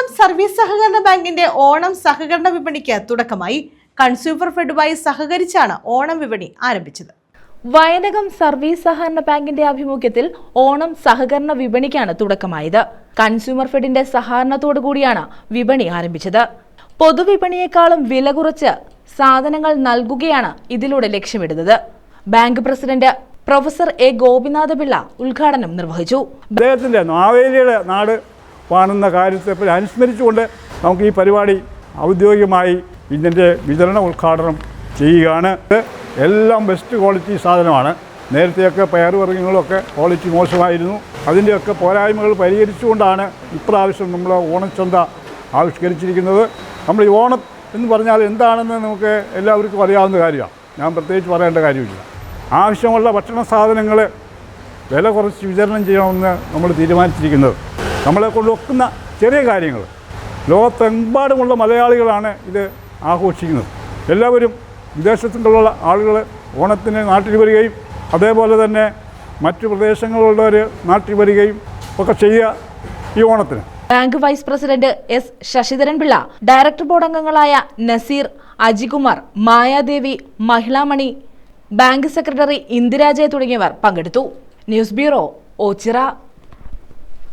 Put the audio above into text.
Vayanakam service സഹകരണ ബാങ്കിന്റെ ഓണം സഹകരണ വിപണിക്ക് തുടക്കമായി കൺസ്യൂമർ ഫെഡുമായി സഹകരിച്ചാണ് ഓണം വിപണി ആരംഭിച്ചത്. വയനകം സർവീസ് സഹകരണ ബാങ്കിന്റെ ആഭിമുഖ്യത്തിൽ ഓണം സഹകരണ വിപണിക്കാണ് തുടക്കമായത്. കൺസ്യൂമർ ഫെഡിന്റെ സഹകരണത്തോടു കൂടിയാണ് വിപണി ആരംഭിച്ചത്. പൊതുവിപണിയെക്കാളും വില കുറച്ച് സാധനങ്ങൾ നൽകുകയാണ് ഇതിലൂടെ ലക്ഷ്യമിടുന്നത്. Bank president professor A Gopinatha Pillai ഉദ്ഘാടനം നിർവഹിച്ചു. അദ്ദേഹത്തിന്റെ നാട് കാണുന്ന കാര്യത്തെ അനുസ്മരിച്ചുകൊണ്ട് നമുക്ക് ഈ പരിപാടി ഔദ്യോഗികമായി ഇതിന്റെ വിതരണ ഉദ്ഘാടനം ചെയ്യുകയാണ്. എല്ലാം ബെസ്റ്റ് ക്വാളിറ്റി സാധനമാണ്. നേരത്തെയൊക്കെ പയറുവർഗങ്ങളൊക്കെ ക്വാളിറ്റി മോശമായിരുന്നു. അതിന്റെയൊക്കെ പോരായ്മകൾ പരിഹരിച്ചുകൊണ്ടാണ് ഇപ്രാവശ്യം നമ്മൾ ഓണച്ചന്ത ആവിഷ്കരിച്ചിരിക്കുന്നത്. നമ്മൾ ഈ ഓണം എന്ന് പറഞ്ഞാൽ എന്താണെന്ന് നമുക്ക് എല്ലാവർക്കും അറിയാവുന്ന കാര്യമാണ്. ഞാൻ പ്രത്യേകിച്ച് പറയേണ്ട കാര്യമില്ല. ആവശ്യമുള്ള ഭക്ഷണ സാധനങ്ങൾ വില കുറച്ച് വിതരണം ചെയ്യണമെന്ന് നമ്മൾ തീരുമാനിച്ചിരിക്കുന്നത്. നമ്മളെ കൊണ്ട് ഒക്കുന്ന ചെറിയ കാര്യങ്ങൾ. ലോകത്തെമ്പാടുമുള്ള മലയാളികളാണ് ഇത് ആഘോഷിക്കുന്നത്. എല്ലാവരും വിദേശത്തുള്ള ആളുകൾ ഓണത്തിന് നാട്ടിൽ വരികയും അതേപോലെ തന്നെ മറ്റു പ്രദേശങ്ങളിലുള്ളവർ നാട്ടിൽ വരികയും ഒക്കെ ചെയ്യുക ഈ ഓണത്തിന്. Bank vice president S Sasidharan Pillai director board അംഗങ്ങളായ നസീർ അജികുമാർ മായാദേവി മഹിളാമണി ബാങ്ക് സെക്രട്ടറി ഇന്ദിരാജയ തുടങ്ങിയവർ പങ്കെടുത്തു. News bureau Ochira.